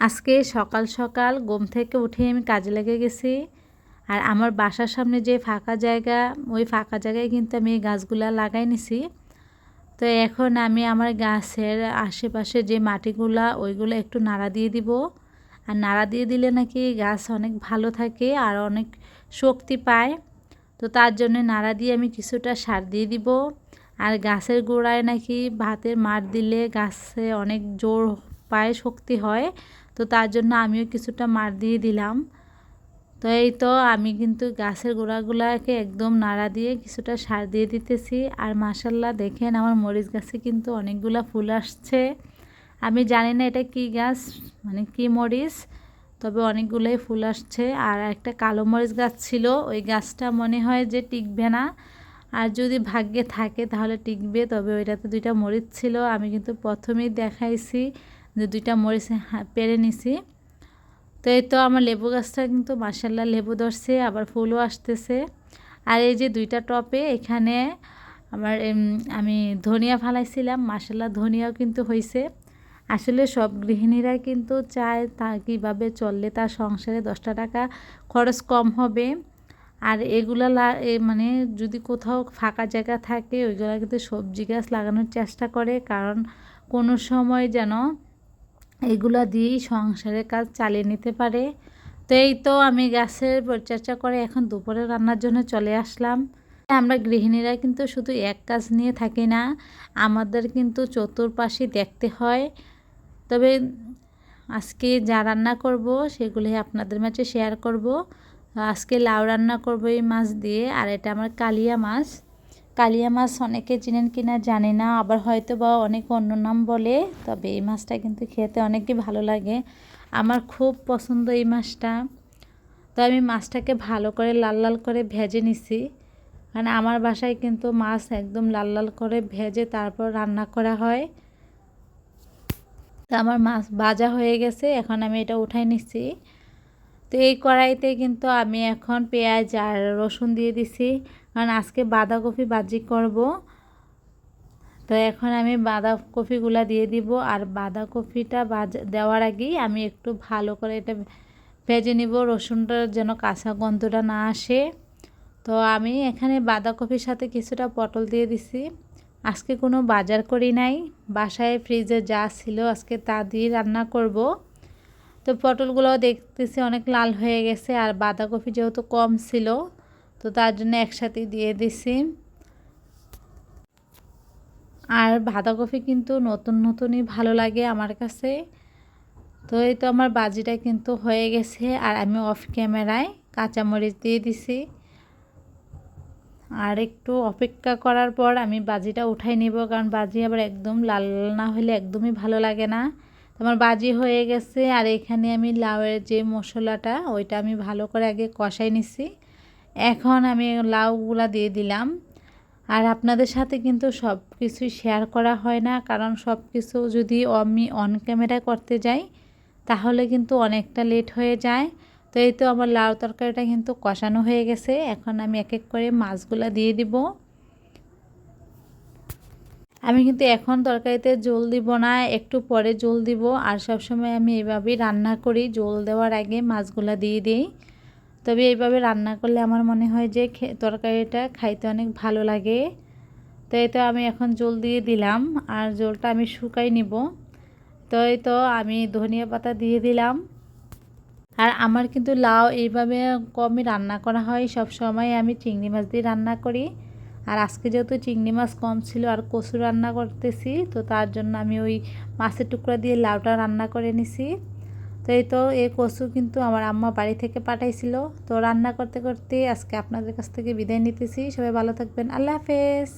আজকে সকাল সকাল ঘুম থেকে উঠে আমি কাজে লেগে গেছি। আর আমার বাসার সামনে যে ফাঁকা জায়গা, ওই ফাঁকা জায়গায় কিন্তু আমি এই গাছগুলা লাগাই নিছি। তো এখন আমি আমার গাছের আশেপাশে যে মাটিগুলা, ওইগুলো একটু নাড়া দিয়ে দিব। আর নাড়া দিয়ে দিলে নাকি গাছ অনেক ভালো থাকে আর অনেক শক্তি পায়। তো তার জন্য নাড়া দিয়ে আমি কিছুটা সার দিয়ে দিব। আর গাছের গোড়ায় নাকি ভাতের মার দিলে গাছে অনেক জোর পায়, শক্তি হয়। তো তার জন্য আমিও কিছুটা মার দিয়ে দিলাম। তো এই তো আমি কিন্তু গাছের গোড়াগুলাকে একদম নাড়া দিয়ে কিছুটা সার দিয়ে দিতেছি। আর মাসাল্লাহ দেখেন আমার মরিচ গাছে কিন্তু অনেকগুলা ফুল আসছে। আমি জানি না এটা কি গাছ মানে কি মরিচ, তবে অনেকগুলোই ফুল আসছে। আর একটা কালো মরিচ গাছ ছিল, ওই গাছটা মনে হয় যে টিকবে না। আর যদি ভাগ্যে থাকে তাহলে টিকবে, তবে ওইটাতে দুইটা মরিচ ছিল। আমি কিন্তু প্রথমেই দেখাইছি। যে দুইটা মরিচ পেরে নিছি। তো এই তো আমার লেবু গাছটা কিন্তু মাসাল্লাহ লেবু ধরছে, আবার ফুলও আসতেছে। আর এই যে দুইটা টপে এখানে আমার আমি ধনিয়া ফালাইছিলাম মাসাল্লাহ ধনিয়াও কিন্তু হয়েছে আসলে সব গৃহিণীরা কিন্তু চায় তা কীভাবে চললে তার সংসারে দশটা টাকা খরচ কম হবে। আর এগুলা মানে যদি কোথাও ফাঁকা জায়গা থাকে, ওইগুলা কিন্তু সবজি গাছ লাগানোর চেষ্টা করে, কারণ কোনো সময় যেন এগুলো দিয়েই সংসারের কাজ চালিয়ে নিতে পারে। তো এই তো আমি গাছের পরিচর্যা করে এখন দুপুরে রান্নার জন্য চলে আসলাম। আমরা গৃহিণীরা কিন্তু শুধু এক কাজ নিয়ে থাকি না, আমাদের কিন্তু চতুর্পাশে দেখতে হয়। তবে আজকে যা রান্না করব সেগুলি আপনাদের মাঝে শেয়ার করব। আজকে লাউ রান্না করব এই মাছ দিয়ে, আর এটা আমার কালিয়া মাছ। কালিয়া মাছ অনেকে চিনেন কিনা জানি না, আবার হয়তো বা অনেক অন্য নাম বলে, তবে এই মাছটা কিন্তু খেতে অনেকই ভালো লাগে। আমার খুব পছন্দ এই মাছটা। তো আমি মাছটাকে ভালো করে লাল লাল করে ভেজে নিছি। কারণ আমার বাসায় কিন্তু মাছ একদম লাল লাল করে ভেজে তারপর রান্না করা হয়। তো আমার মাছ ভাজা হয়ে গেছে, এখন আমি এটা উঠাই নিচ্ছি তো এই কড়াইতে কিন্তু আমি এখন পেঁয়াজ আর রসুন দিয়ে দিছি। কারণ আজকে বাঁধাকপি বাজি করব। তো এখন আমি বাঁধাকপিগুলো দিয়ে দিব। আর বাঁধাকপিটা বাজা দেওয়ার আগেই আমি একটু ভালো করে এটা ভেজে নিব। রসুনটার যেন কাঁচা গন্ধটা না আসে। তো আমি এখানে বাঁধাকপির সাথে কিছুটা পটল দিয়ে দিছি। আজকে কোনো বাজার করি নাই। বাসায় ফ্রিজে যা ছিল আজকে তা দিয়ে রান্না করব। তো পটলগুলো দেখতেছি অনেক লাল হয়ে গেছে আর বাঁধাকপি যেহেতু কম ছিল, তো তার জন্য একসাথে দিয়ে দিছি। আর বাঁধাকপি কিন্তু নতুন নতুনই ভালো লাগে আমার কাছে। তো এই তো আমার বাজিটা কিন্তু হয়ে গেছে আর আমি অফ ক্যামেরায় কাঁচামরিচ দিয়ে দিছি। আর একটু অপেক্ষা করার পর আমি বাজিটা উঠাই নিব, কারণ বাজি আবার একদম লাল না হলে একদমই ভালো লাগে না। আমার বাজি হয়ে গেছে, আর এখানে আমি লাউয়ের যে মশলাটা, ওইটা আমি ভালো করে আগে কষাই নিছি। এখন আমি লাউগুলা দিয়ে দিলাম। আর আপনাদের সাথে কিন্তু সব কিছুই শেয়ার করা হয় না, কারণ সব কিছু যদি আমি অন ক্যামেরায় করতে যাই, তাহলে কিন্তু অনেকটা লেট হয়ে যায়। তো এই তো আমার লাউ তরকারিটা কিন্তু কষানো হয়ে গেছে। এখন আমি এক এক করে মাছগুলা দিয়ে দিব। আমি কিন্তু এখন তরকারিতে জল দিব না, একটু পরে জল দিব। আর সবসময় আমি এইভাবেই রান্না করি। জল দেওয়ার আগে মাছগুলা দিয়ে দিই। তবে এইভাবে রান্না করলে আমার মনে হয় যে তরকারিটা খাইতে অনেক ভালো লাগে। তো এই তো আমি এখন জল দিয়ে দিলাম। আর জলটা আমি শুকাই নিব। তো এই তো আমি ধনিয়া পাতা দিয়ে দিলাম। আর আমার কিন্তু লাউ এইভাবে কমই রান্না করা হয়। সব সময় আমি চিংড়ি মাছ দিয়ে রান্না করি। আর আজকে যেহেতু চিংড়ি মাছ কম ছিল আর কচু রান্না করতেছি, তো তার জন্য আমি ওই মাছের টুকরা দিয়ে লাউটা রান্না করে নিছি। তো এই তো এই কচু কিন্তু আমার আম্মা বাড়ি থেকে পাঠাইছিল। তো রান্না করতে করতে আজকে আপনাদের কাছ থেকে বিদায় নিতেছি। সবাই ভালো থাকবেন। আল্লাহ হাফেজ।